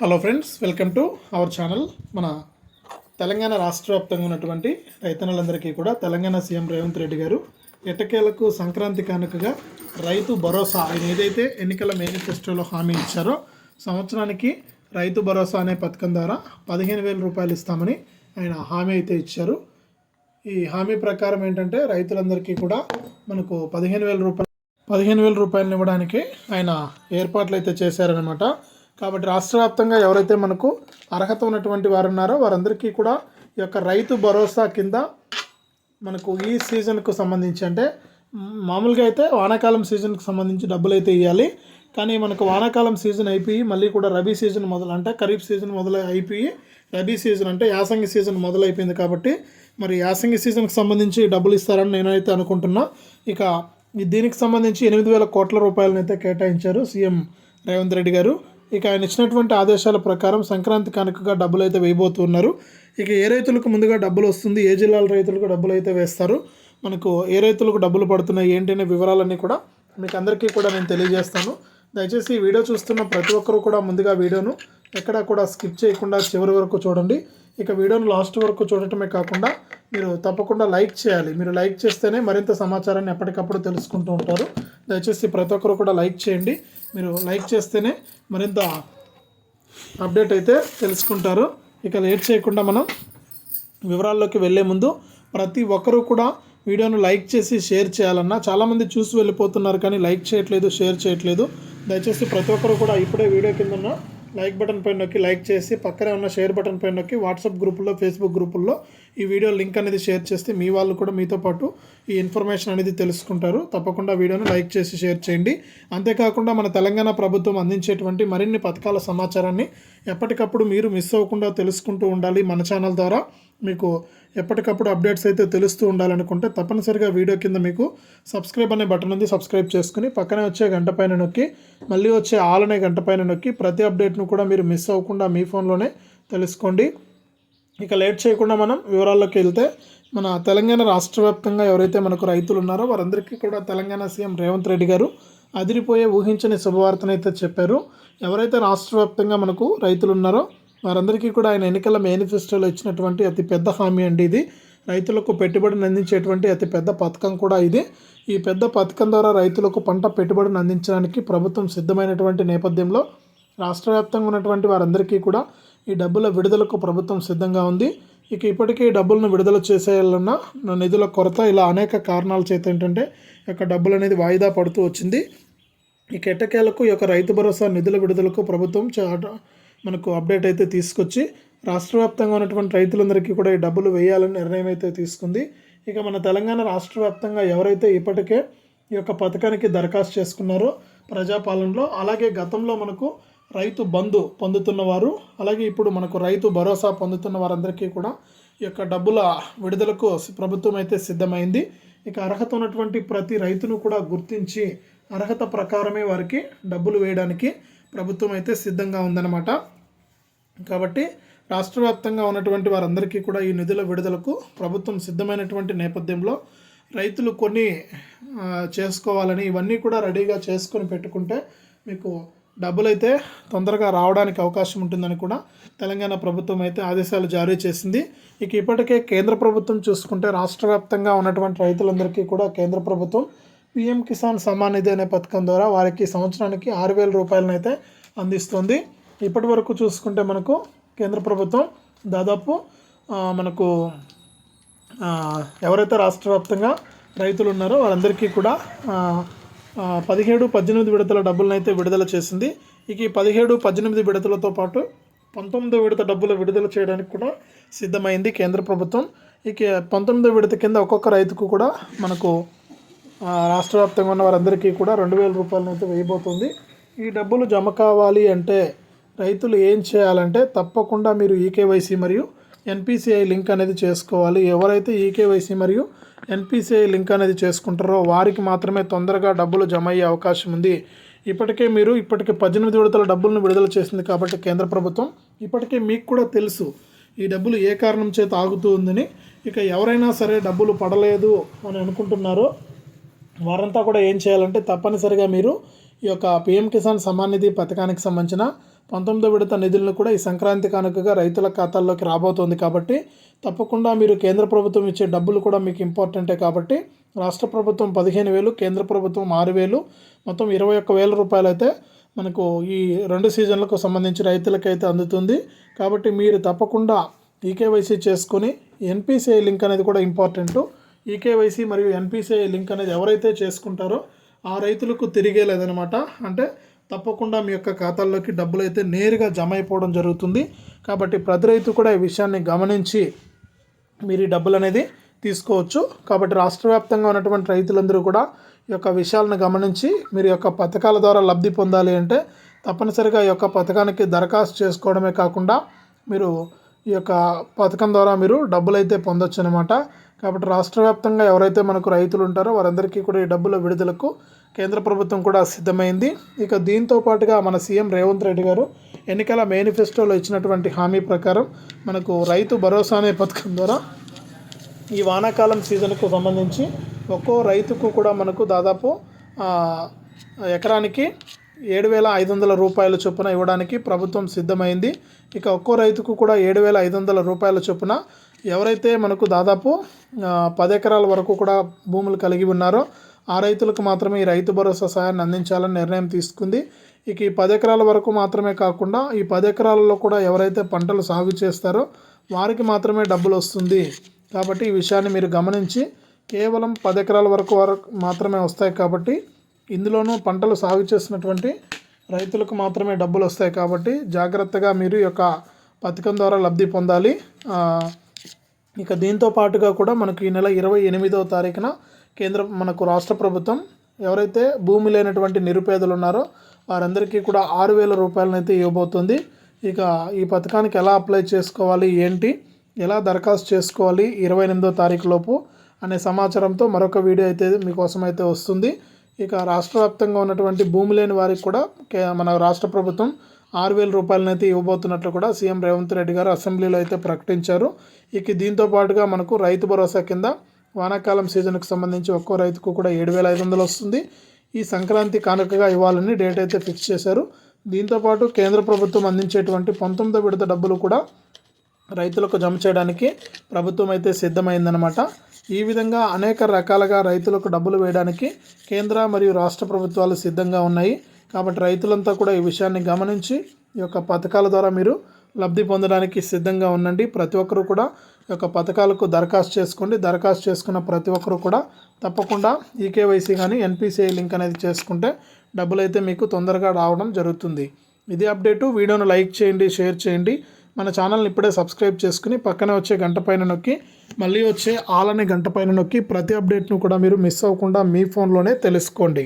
Hello friends welcome to our channel మన తెలంగాణ రాష్ట్ర వ్యాప్తంగా ఉన్నటువంటి రైతన్నలందరికీ కూడా తెలంగాణ సీఎం రేవంత్ రెడ్డి గారు ఎటకేలకు సంక్రాంతి కానుకగా రైతు భరోసా ఆయన ఏదైతే ఎన్నికల మేనిఫెస్టోలో హామీ ఇచ్చారో సంవత్సరానికి రైతు భరోసా అనే పథకం ద్వారా పదిహేను వేల రూపాయలు ఇస్తామని ఆయన హామీ అయితే ఇచ్చారు. ఈ హామీ ప్రకారం ఏంటంటే రైతులందరికీ కూడా మనకు పదిహేను వేల రూపాయలు పదిహేను వేల రూపాయలు ఇవ్వడానికి ఆయన ఏర్పాట్లు అయితే చేశారనమాట కాబట్టి రాష్ట్ర వ్యాప్తంగా ఎవరైతే మనకు అర్హత ఉన్నటువంటి వారు ఉన్నారో వారందరికీ కూడా ఈ యొక్క రైతు భరోసా కింద మనకు ఈ సీజన్కు సంబంధించి అంటే మామూలుగా అయితే వానాకాలం సీజన్కి సంబంధించి డబ్బులు అయితే ఇవ్వాలి కానీ మనకు వానాకాలం సీజన్ అయిపోయి మళ్ళీ కూడా రబీ సీజన్ మొదలు అంటే ఖరీఫ్ సీజన్ మొదలు అయిపోయి రబీ సీజన్ అంటే యాసంగి సీజన్ మొదలైపోయింది కాబట్టి మరి యాసంగి సీజన్కి సంబంధించి డబ్బులు ఇస్తారని నేనైతే అనుకుంటున్నా. ఇక దీనికి సంబంధించి ఎనిమిది వేల కోట్ల రూపాయలను అయితే కేటాయించారు సీఎం రేవంత్ రెడ్డి గారు. ఇక ఆయన ఇచ్చినటువంటి ఆదేశాల ప్రకారం సంక్రాంతి కానుకగా డబ్బులు అయితే వేయబోతున్నారు. ఇక ఏ రైతులకు ముందుగా డబ్బులు వస్తుంది ఏ జిల్లాల రైతులకు డబ్బులు అయితే వేస్తారు మనకు ఏ రైతులకు డబ్బులు పడుతున్నాయి ఏంటి అనే వివరాలన్నీ కూడా మీకు అందరికీ కూడా నేను తెలియజేస్తాను. దయచేసి ఈ వీడియో చూస్తున్న ప్రతి ఒక్కరూ కూడా ముందుగా వీడియోను ఎక్కడా కూడా స్కిప్ చేయకుండా చివరి వరకు చూడండి. ఇక వీడియోను లాస్ట్ వరకు చూడటమే కాకుండా మీరు తప్పకుండా లైక్ చేయాలి. మీరు లైక్ చేస్తేనే మరింత సమాచారాన్ని ఎప్పటికప్పుడు తెలుసుకుంటూ ఉంటారు. దయచేసి ప్రతి ఒక్కరు కూడా లైక్ చేయండి. మీరు లైక్ చేస్తేనే మరింత అప్డేట్ అయితే తెలుసుకుంటారు. ఇక లేట్ చేయకుండా మనం వివరాల్లోకి వెళ్ళే ముందు ప్రతి ఒక్కరూ కూడా వీడియోను లైక్ చేసి షేర్ చేయాలన్నా చాలామంది చూసి వెళ్ళిపోతున్నారు కానీ లైక్ చేయట్లేదు షేర్ చేయట్లేదు. దయచేసి ప్రతి ఒక్కరు కూడా ఇప్పుడే వీడియో కింద ఉన్న లైక్ బటన్ పైన నొక్కి లైక్ చేసి పక్కనే ఉన్న షేర్ బటన్ పైన నొక్కి వాట్సాప్ గ్రూపుల్లో ఫేస్బుక్ గ్రూపుల్లో ఈ వీడియో లింక్ అనేది షేర్ చేస్తే మీ వాళ్ళు కూడా మీతో పాటు ఈ ఇన్ఫర్మేషన్ అనేది తెలుసుకుంటారు. తప్పకుండా వీడియోను లైక్ చేసి షేర్ చేయండి. అంతేకాకుండా మన తెలంగాణ ప్రభుత్వం అందించేటువంటి మరిన్ని పథకాల సమాచారాన్ని ఎప్పటికప్పుడు మీరు మిస్ అవ్వకుండా తెలుసుకుంటూ ఉండాలి మన ఛానల్ ద్వారా. మీకు ఎప్పటికప్పుడు అప్డేట్స్ అయితే తెలుస్తూ ఉండాలనుకుంటే తప్పనిసరిగా వీడియో కింద మీకు సబ్స్క్రైబ్ అనే బటన్ ఉంది సబ్స్క్రైబ్ చేసుకుని పక్కనే వచ్చే గంట పైన నొక్కి మళ్ళీ వచ్చే ఆల్ అనే గంట పైన నొక్కి ప్రతి అప్డేట్ను కూడా మీరు మిస్ అవ్వకుండా మీ ఫోన్లోనే తెలుసుకోండి. ఇక లేట్ చేయకుండా మనం వివరాల్లోకి వెళ్తే మన తెలంగాణ రాష్ట్ర వ్యాప్తంగా ఎవరైతే మనకు రైతులు ఉన్నారో వారందరికీ కూడా తెలంగాణ సీఎం రేవంత్ రెడ్డి గారు అదిరిపోయే ఊహించని శుభవార్తనైతే చెప్పారు. ఎవరైతే రాష్ట్ర వ్యాప్తంగా మనకు రైతులు ఉన్నారో వారందరికీ కూడా ఆయన ఎన్నికల మేనిఫెస్టోలో ఇచ్చినటువంటి అతి పెద్ద హామీ అండి ఇది. రైతులకు పెట్టుబడిని అందించేటువంటి అతి పెద్ద పథకం కూడా ఇది. ఈ పెద్ద పథకం ద్వారా రైతులకు పంట పెట్టుబడిని అందించడానికి ప్రభుత్వం సిద్ధమైనటువంటి నేపథ్యంలో రాష్ట్ర వ్యాప్తంగా ఉన్నటువంటి వారందరికీ కూడా ఈ డబ్బుల విడుదలకు ప్రభుత్వం సిద్ధంగా ఉంది. ఇక ఇప్పటికీ డబ్బులను విడుదల చేసేయాలన్న నిధుల కొరత ఇలా అనేక కారణాల చేత ఏంటంటే యొక్క డబ్బులు అనేది వాయిదా పడుతూ వచ్చింది. ఈ కెట్టకేలకు ఈ యొక్క రైతు భరోసా నిధుల విడుదలకు ప్రభుత్వం మనకు అప్డేట్ అయితే తీసుకొచ్చి రాష్ట్ర వ్యాప్తంగా ఉన్నటువంటి రైతులందరికీ కూడా ఈ డబ్బులు వేయాలని నిర్ణయం అయితే తీసుకుంది. ఇక మన తెలంగాణ రాష్ట్ర వ్యాప్తంగా ఎవరైతే ఇప్పటికే ఈ యొక్క పథకానికి దరఖాస్తు చేసుకున్నారో ప్రజాపాలనలో అలాగే గతంలో మనకు రైతు బంధు పొందుతున్న వారు అలాగే ఇప్పుడు మనకు రైతు భరోసా పొందుతున్న వారందరికీ కూడా ఈ యొక్క డబ్బుల విడుదలకు ప్రభుత్వం అయితే సిద్ధమైంది. ఇక అర్హత ఉన్నటువంటి ప్రతి రైతును కూడా గుర్తించి అర్హత ప్రకారమే వారికి డబ్బులు వేయడానికి ప్రభుత్వం అయితే సిద్ధంగా ఉందన్నమాట. కాబట్టి రాష్ట్ర వ్యాప్తంగా ఉన్నటువంటి వారందరికీ కూడా ఈ నిధుల విడుదలకు ప్రభుత్వం సిద్ధమైనటువంటి నేపథ్యంలో రైతులు కొన్ని చేసుకోవాలని ఇవన్నీ కూడా రెడీగా చేసుకొని పెట్టుకుంటే మీకు డబ్బులు అయితే తొందరగా రావడానికి అవకాశం ఉంటుందని కూడా తెలంగాణ ప్రభుత్వం అయితే ఆదేశాలు జారీ చేసింది. ఇక ఇప్పటికే కేంద్ర ప్రభుత్వం చూసుకుంటే రాష్ట్ర వ్యాప్తంగా ఉన్నటువంటి రైతులందరికీ కూడా కేంద్ర ప్రభుత్వం పిఎం కిసాన్ సమ్మాన్ నిధి అనే పథకం ద్వారా వారికి సంవత్సరానికి ఆరు వేల రూపాయలనైతే అందిస్తుంది. ఇప్పటి వరకు చూసుకుంటే మనకు కేంద్ర ప్రభుత్వం దాదాపు మనకు ఎవరైతే రాష్ట్ర వ్యాప్తంగా రైతులు ఉన్నారో వారందరికీ కూడా పదిహేడు పద్దెనిమిది విడతల డబ్బులను అయితే విడుదల చేసింది. ఇక ఈ పదిహేడు పద్దెనిమిది విడతలతో పాటు పంతొమ్మిదో విడత డబ్బులు విడుదల చేయడానికి కూడా సిద్ధమైంది కేంద్ర ప్రభుత్వం. ఇక పంతొమ్మిదో విడత కింద ఒక్కొక్క రైతుకు కూడా మనకు రాష్ట్ర వ్యాప్తంగా ఉన్న వారందరికీ కూడా రెండు వేల రూపాయలను అయితే వేయబోతుంది. ఈ డబ్బులు జమ కావాలి అంటే రైతులు ఏం చేయాలంటే తప్పకుండా మీరు ఈకేవైసీ మరియు ఎన్పిసిఐ లింక్ అనేది చేసుకోవాలి. ఎవరైతే ఈకేవైసీ మరియు ఎన్పిసిఐ లింక్ అనేది చేసుకుంటారో వారికి మాత్రమే తొందరగా డబ్బులు జమ అయ్యే అవకాశం ఉంది. ఇప్పటికే మీరు ఇప్పటికే పద్దెనిమిది విడతల డబ్బులను విడుదల చేసింది కాబట్టి కేంద్ర ప్రభుత్వం ఇప్పటికే మీకు కూడా తెలుసు ఈ డబ్బులు ఏ కారణం చేత ఆగుతూ ఉందని. ఇక ఎవరైనా సరే డబ్బులు పడలేదు అని అనుకుంటున్నారో వారంతా కూడా ఏం చేయాలంటే తప్పనిసరిగా మీరు ఈ యొక్క పిఎం కిసాన్ సమ్మాన్ నిధి పథకానికి సంబంధించిన పంతొమ్మిదో విడత నిధులను కూడా ఈ సంక్రాంతి కానుకగా రైతుల ఖాతాల్లోకి రాబోతోంది కాబట్టి తప్పకుండా మీరు కేంద్ర ప్రభుత్వం ఇచ్చే డబ్బులు కూడా మీకు ఇంపార్టెంటే కాబట్టి రాష్ట్ర ప్రభుత్వం పదిహేను వేలు కేంద్ర ప్రభుత్వం ఆరు వేలు మొత్తం ఇరవై ఒక్క వేల రూపాయలు అయితే మనకు ఈ రెండు సీజన్లకు సంబంధించి రైతులకైతే అందుతుంది. కాబట్టి మీరు తప్పకుండా ఈకేవైసీ చేసుకొని ఎన్పిసిఐ లింక్ అనేది కూడా ఇంపార్టెంట్. ఈకేవైసీ మరియు ఎన్పిసిఐ లింక్ అనేది ఎవరైతే చేసుకుంటారో ఆ రైతులకు తిరిగే లేదనమాట అంటే తప్పకుండా మీ యొక్క ఖాతాల్లోకి డబ్బులు అయితే నేరుగా జమ అయిపోవడం జరుగుతుంది. కాబట్టి ప్రతి రైతు కూడా ఈ విషయాన్ని గమనించి మీరు ఈ డబ్బులు అనేది తీసుకోవచ్చు. కాబట్టి రాష్ట్ర వ్యాప్తంగా ఉన్నటువంటి రైతులందరూ కూడా ఈ యొక్క విషయాలను గమనించి మీరు యొక్క పథకాల ద్వారా లబ్ధి పొందాలి అంటే తప్పనిసరిగా ఈ యొక్క పథకానికి దరఖాస్తు చేసుకోవడమే కాకుండా మీరు ఈ యొక్క పథకం ద్వారా మీరు డబ్బులు అయితే పొందొచ్చు అనమాట కాబట్టి రాష్ట్ర వ్యాప్తంగా ఎవరైతే మనకు రైతులు ఉంటారో వారందరికీ కూడా ఈ డబ్బుల విడుదలకు కేంద్ర ప్రభుత్వం కూడా సిద్ధమైంది. ఇక దీంతో పాటుగా మన సీఎం రేవంత్ రెడ్డి గారు ఎన్నికల మేనిఫెస్టోలో ఇచ్చినటువంటి హామీ ప్రకారం మనకు రైతు భరోసా అనే పథకం ద్వారా ఈ వానాకాలం సీజన్కు సంబంధించి ఒక్కో రైతుకు కూడా మనకు దాదాపు ఎకరానికి ఏడు వేల ఐదు వందల రూపాయల చొప్పున ఇవ్వడానికి ప్రభుత్వం సిద్ధమైంది. ఇక ఒక్కో రైతుకు కూడా ఏడు వేల ఐదు వందల రూపాయల చొప్పున ఎవరైతే మనకు దాదాపు పది ఎకరాల వరకు కూడా భూములు కలిగి ఉన్నారో ఆ రైతులకు మాత్రమే ఈ రైతు భరోసా సహాయాన్ని అందించాలని నిర్ణయం తీసుకుంది. ఇక ఈ పది ఎకరాల వరకు మాత్రమే కాకుండా ఈ పది ఎకరాలలో కూడా ఎవరైతే పంటలు సాగు చేస్తారో వారికి మాత్రమే డబ్బులు వస్తుంది. కాబట్టి ఈ విషయాన్ని మీరు గమనించి కేవలం పది ఎకరాల వరకు వరకు మాత్రమే వస్తాయి కాబట్టి ఇందులోనూ పంటలు సాగు చేసినటువంటి రైతులకు మాత్రమే డబ్బులు వస్తాయి కాబట్టి జాగ్రత్తగా మీరు ఈ యొక్క పథకం ద్వారా లబ్ధి పొందాలి. ఇక దీంతో పాటుగా కూడా మనకు ఈ నెల ఇరవై ఎనిమిదవ తారీఖున కేంద్ర మనకు రాష్ట్ర ప్రభుత్వం ఎవరైతే భూమి లేనటువంటి నిరుపేదలు ఉన్నారో వారందరికీ కూడా ఆరు వేల రూపాయలను అయితే ఇవ్వబోతుంది. ఇక ఈ పథకానికి ఎలా అప్లై చేసుకోవాలి ఏంటి ఎలా దరఖాస్తు చేసుకోవాలి ఇరవై ఎనిమిదో తారీఖు లోపు అనే సమాచారంతో మరొక వీడియో అయితే మీకోసం అయితే వస్తుంది. ఇక రాష్ట్ర వ్యాప్తంగా ఉన్నటువంటి భూమి లేని వారికి కూడా కే- మన రాష్ట్ర ప్రభుత్వం ఆరు వేల రూపాయలనైతే ఇవ్వబోతున్నట్లు కూడా సీఎం రేవంత్ రెడ్డి గారు అసెంబ్లీలో అయితే ప్రకటించారు. ఇక దీంతో పాటుగా మనకు రైతు భరోసా కింద వానాకాలం సీజన్కు సంబంధించి ఒక్కో రైతుకు కూడా ఏడు వేల ఐదు వందలు వస్తుంది. ఈ సంక్రాంతి కానుకగా ఇవ్వాలని డేట్ అయితే ఫిక్స్ చేశారు. దీంతోపాటు కేంద్ర ప్రభుత్వం అందించేటువంటి పంతొమ్మిదో విడత డబ్బులు కూడా రైతులకు జమ చేయడానికి ప్రభుత్వం అయితే సిద్ధమైందనమాట ఈ విధంగా అనేక రకాలుగా రైతులకు డబ్బులు వేయడానికి కేంద్ర మరియు రాష్ట్ర ప్రభుత్వాలు సిద్ధంగా ఉన్నాయి. కాబట్టి రైతులంతా కూడా ఈ విషయాన్ని గమనించి ఈ యొక్క పథకాల ద్వారా మీరు లబ్ధి పొందడానికి సిద్ధంగా ఉండండి. ప్రతి ఒక్కరూ కూడా ఈ యొక్క పథకాలకు దరఖాస్తు చేసుకోండి. దరఖాస్తు చేసుకున్న ప్రతి ఒక్కరూ కూడా తప్పకుండా ఈకేవైసీ కానీ ఎన్పిసిఐ లింక్ అనేది చేసుకుంటే డబ్బులు అయితే మీకు తొందరగా రావడం జరుగుతుంది. ఇది అప్డేటు. వీడియోను లైక్ చేయండి షేర్ చేయండి. మన ఛానల్ని ఇప్పుడే సబ్స్క్రైబ్ చేసుకుని పక్కనే వచ్చే గంట పైన నొక్కి మళ్ళీ వచ్చే ఆల్ అనే గంట పైన నొక్కి ప్రతి అప్డేట్ను కూడా మీరు మిస్ అవ్వకుండా మీ ఫోన్లోనే తెలుసుకోండి.